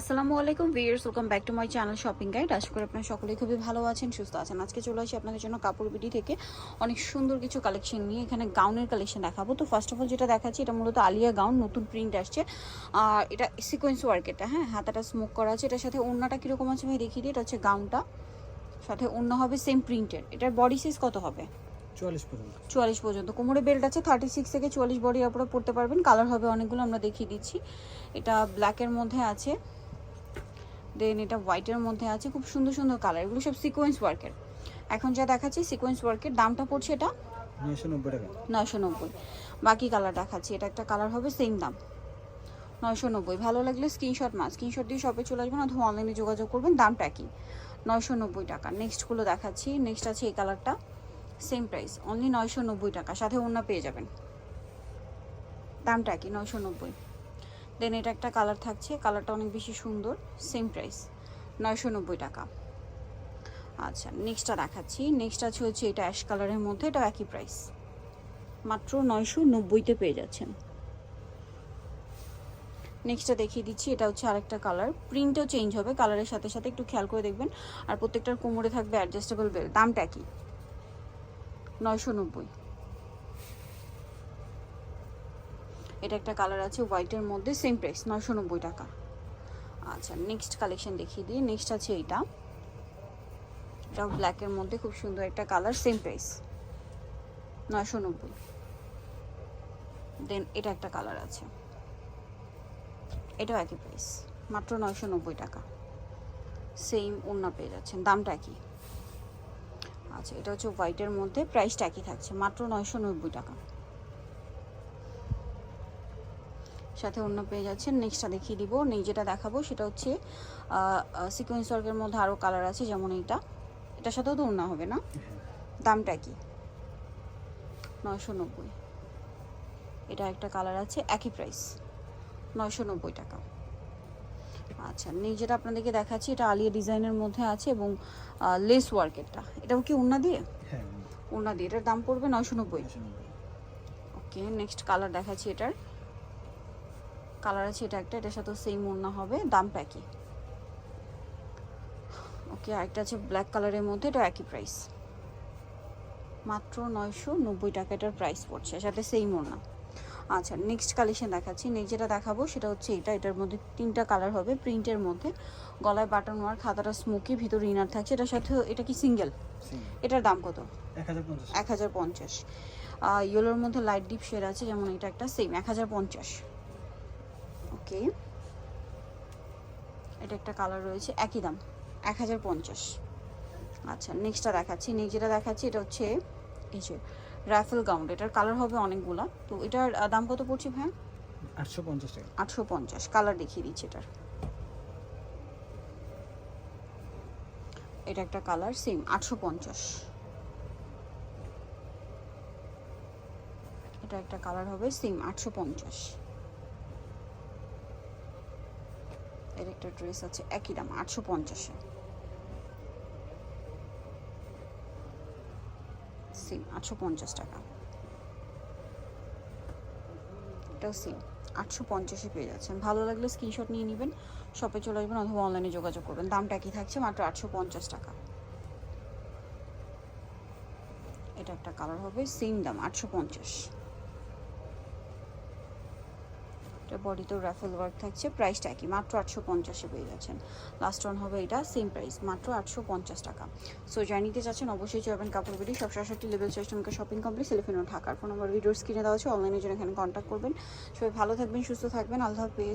আসসালামু আলাইকুম viewers welcome back to my channel shopping guide. আশা করি আপনারা সকলেই খুবই ভালো আছেন সুস্থ আছেন। আজকে চলে আসি আপনাদের জন্য কাপড় বিডি থেকে অনেক সুন্দর কিছু কালেকশন নিয়ে। এখানে গাউনের কালেকশন দেখাবো। তো ফার্স্ট অফ অল যেটা দেখাচ্ছি এটা মূলত আলিয়া গাউন নতুন প্রিন্ট আসছে। আর এটা সিকোয়েন্স ওয়ার্ক এটা হ্যাঁ? হাতাটা স্মোক করা আছে। এটার সাথে ওড়নাটা কীরকম আছে ভাই দেখিয়ে দিই। এটা হচ্ছে গাউনটা। সাথে অন্য হবে সেম প্রিন্টের এটার বডি সাইজ কত হবে? চুয়াল্লিশ পর্যন্ত। চুয়াল্লিশ পর্যন্ত। কোমরে বেল্ট আছে থার্টি সিক্স থেকে চুয়াল্লিশ বডি উপরে পড়তে পারবেন। কালার হবে অনেকগুলো আমরা দেখিয়ে দিচ্ছি। এটা ব্ল্যাকের মধ্যে আছে। দেন এটা হোয়াইটের মধ্যে আছে খুব সুন্দর সুন্দর কালার এগুলো সব সিকোয়েন্স ওয়ার্কের এখন যা দেখাচ্ছি সিকোয়েন্স ওয়ার্কের দামটা পড়ছে এটা নয়শো নব্বই নয়শো নব্বই। বাকি কালার দেখাচ্ছি এটা একটা কালার হবে সেম দাম। নয়শো নব্বই। ভালো লাগলে স্ক্রিনশট মাস স্ক্রিনশট দিয়ে শপে চলে আসবেন অথবা অনলাইনে যোগাযোগ করবেন দামটা কি নয়শো নব্বই টাকা। নেক্সটগুলো দেখাচ্ছি নেক্সট আছে এই কালারটা সেম প্রাইস অনলি নয়শো নব্বই টাকা সাথে অন্য পেয়ে যাবেন। দামটা কি নয়শো নব্বই। দেন এটা একটা কালার থাকছে। কালারটা অনেক বেশি সুন্দর। সেম প্রাইস নয়শো নব্বই টাকা। আচ্ছা নেক্সটটা দেখাচ্ছি। নেক্সট আছে হচ্ছে এটা অ্যাশ কালারের মধ্যে। এটা একই প্রাইস মাত্র নয়শো নব্বইতে পেয়ে যাচ্ছেন। নেক্সটটা দেখিয়ে দিচ্ছি। এটা হচ্ছে আরেকটা কালার প্রিন্টও চেঞ্জ হবে। কালারের সাথে সাথে একটু খেয়াল করে দেখবেন। আর প্রত্যেকটার কোমরে থাকবে অ্যাডজাস্টেবল বেল দামটা কি? নয়শো নব্বই। এটা একটা কালার আছে হোয়াইটের মধ্যে সেম প্রাইস নয়শো নব্বই টাকা। আচ্ছা নেক্সট কালেকশন দেখিয়ে দিই। নেক্সট আছে এইটা। এটা ব্ল্যাকের মধ্যে, খুব সুন্দর একটা কালার সেম প্রাইস নয়শো নব্বই। দেন এটা একটা কালার আছে। এটাও একই প্রাইস মাত্র নয়শো নব্বই টাকা। সেম ওড়না পেয়ে যাচ্ছেন, দামটা একই। আচ্ছা এটা হচ্ছে হোয়াইটের মধ্যে প্রাইসটা একই থাকছে, মাত্র নয়শো নব্বই টাকা। সাথে অন্য পেয়ে যাচ্ছেন। নেক্সটটা দেখিয়ে দিব। নেই যেটা দেখাবো সেটা হচ্ছে সিকোয়েন্স ওয়ার্কের মধ্যে আরও কালার আছে যেমন এইটা। এটার সাথেও তো অন্য হবে না? দামটা কি? নয়শো নব্বই। এটা একটা কালার আছে একই প্রাইস নয়শো নব্বই টাকা। আচ্ছা নেই যেটা আপনাদেরকে দেখাচ্ছি এটা আলিয়া ডিজাইনের মধ্যে আছে এবং লেস ওয়ার্কেরটা এটাও কি ওড়না দিয়ে? হ্যাঁ ওড়না দিয়ে। এটার দাম পড়বে নয়শো নব্বই। ওকে নেক্সট কালার দেখাচ্ছি এটার। কালার আছে এটা একটা এটার সাথে সেম ওড়না হবে দামটা একই। ওকে আরেকটা আছে ব্ল্যাক কালারের মধ্যে এটা একই প্রাইস মাত্র নয়শো নব্বই টাকা এটার প্রাইস পড়ছে সাথে সেম ওড়না। আচ্ছা নেক্সট কালেকশন দেখাচ্ছি। নেক্সট যেটা দেখাবো সেটা হচ্ছে এটা এটার মধ্যে তিনটা কালার হবে প্রিন্টের মধ্যে। গলায় বাটন ওয়ার খাতাটা স্মোকি ভিতর ইনার থাকছে এটার সাথে এটা কি সিঙ্গেল এটার দাম কত? এক হাজার পঞ্চাশ। ইয়েলোর মধ্যে লাইট ডিপ শেড আছে যেমন এটা একটা সেম এক হাজার পঞ্চাশ। ওকে। এটা একটা কালার রয়েছে একই দাম এক হাজার পঞ্চাশ। আচ্ছা নেক্সটটা দেখাচ্ছি। নেক্সট যেটা দেখাচ্ছি এটা হচ্ছে এই যে রাফেল গাউন এটার কালার হবে অনেকগুলা। তো এটার দাম কত পড়ছে ভাই আটশো পঞ্চাশ টাকা। আটশো পঞ্চাশ কালার দেখিয়ে দিচ্ছি এটার। এটা একটা কালার সেম আটশো পঞ্চাশ। এটা একটা কালার হবে সেম আটশো পঞ্চাশ। এর একটা ড্রেস আছে একই দাম, আটশো পঞ্চাশে। সেম আটশো পঞ্চাশ টাকা। এটাও সেম আটশো পঞ্চাশে পেয়ে যাচ্ছেন। ভালো লাগলে স্ক্রিনশট নিয়ে নেবেন শপে চলে আসবেন অথবা অনলাইনে যোগাযোগ করবেন। দামটা কি থাকছে, মাত্র আটশো পঞ্চাশ টাকা। এটা একটা কালার হবে সেম দাম, আটশো পঞ্চাশ। এটা বডিতেও রাফেল ওয়ার্ক থাকছে প্রাইসটা একই, মাত্র আটশো পঞ্চাশে পেয়ে যাচ্ছেন। লাস্ট ওয়ান হবে এটা সেম প্রাইস মাত্র আটশো পঞ্চাশ টাকা। সো যা নিতে চাচ্ছেন অবশ্যই চলবেন কাপড় বিডি সব সাতষট্টি লেভেল চেষ্টা শপিং কমপ্লেক্স এলিফেন্ট ঢাকার ফোন নাম্বার ভিডিওর স্ক্রিনে দেওয়া আছে অনলাইনের জন্য এখানে কন্ট্যাক্ট করবেন। সবাই ভালো থাকবেন, সুস্থ থাকবেন, আল্লাহ হাফেজ।